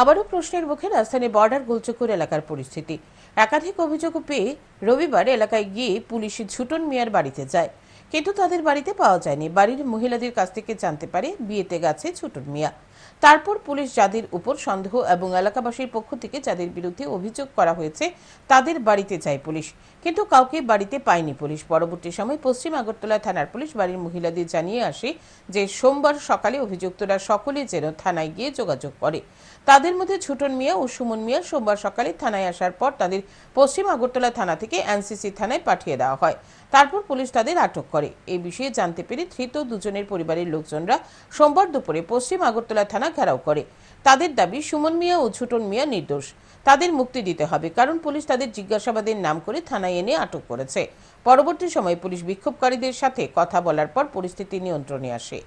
আবারও প্রশ্নের মুখে রাজধানী বর্ডার গোলচকুর এলাকার পরিস্থিতি। একাধিক অভিযোগ পেয়ে রবিবার এলাকায় গিয়ে পুলিশ ঝুটন মিয়ার বাড়িতে যায়। কিন্তু তাদের বাড়িতে পাওয়া যায়নি। বাড়ির মহিলাদের কাছ থেকে জানতে পারে বিয়েতে গেছে ছুটন মিয়া। তারপর পুলিশ যাদের উপর সন্দেহ এবং এলাকাবাসীর পক্ষ থেকে যাদের বিরুদ্ধে অভিযোগ করা হয়েছে, তাদের বাড়িতে যায় পুলিশ। কিন্তু কাউকে বাড়িতে পায়নি পুলিশ। পরবর্তী সময় পশ্চিম আগরতলা থানার পুলিশ বাড়ির মহিলাদের জানিয়ে আসে যে, সোমবার সকালে অভিযুক্তরা সকলে যেন থানায় গিয়ে যোগাযোগ করে। তাদের মধ্যে ছুটন মিয়া ও সুমন মিয়া সোমবার সকালে থানায় আসার পর তাদের পশ্চিম আগরতলা থানা থেকে এনসিসি থানায় পাঠিয়ে দেওয়া হয়। তারপর পুলিশ তাদের আটক করে। এই বিষয়ে জানতে পেরে ধৃত দুজনের পরিবারের লোকজনরা সোমবার দুপুরে পশ্চিম আগরতলা থানা ঘেরাও করে। তাদের দাবি, সুমন মিয়া ও ছুটন মিয়া নির্দোষ। তাদের মুক্তি দিতে হবে, কারণ পুলিশ তাদের জিজ্ঞাসাবাদের নাম করে থানায় এনে আটক করেছে। পরবর্তী সময়ে পুলিশ বিক্ষোভকারীদের সাথে কথা বলার পর পরিস্থিতি নিয়ন্ত্রণে আসে।